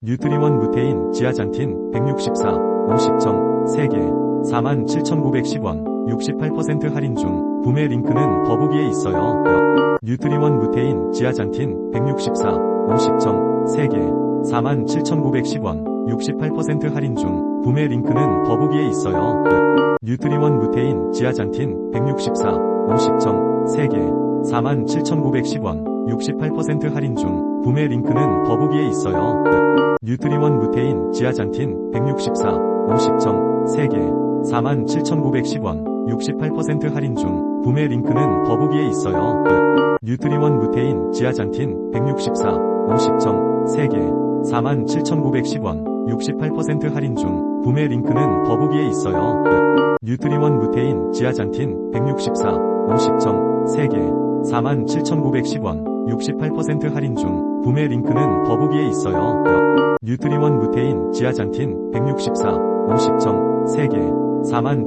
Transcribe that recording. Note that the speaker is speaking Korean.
뉴트리원 무테인 지아잔틴 164 50점 3개 47,910원 68% 할인 중 구매 링크는 더보기에 있어요. 뉴트리원 무테인 지아잔틴 164 50점 3개 47,910원 68% 할인 중 구매 링크는 더보기에 있어요. 뉴트리원 무테인 지아잔틴 164 50점 3개 47,910원 68% 할인 중 구매 링크는 더보기에 있어요. 뉴트리원 무테인 지아잔틴 164 50점 3개 47,910원 68% 할인 중 구매 링크는 더보기에 있어요. 뉴트리원 무테인 지아잔틴 164 50점 3개 47,910원 68% 할인 중 구매 링크는 더보기에 있어요. 뉴트리원 무테인 지아잔틴 164 50점 3개 47,910원 68% 할인 중 구매 링크는 더보기에 있어요. 뉴트리원 무테인 지아잔틴 164 50점 3개 47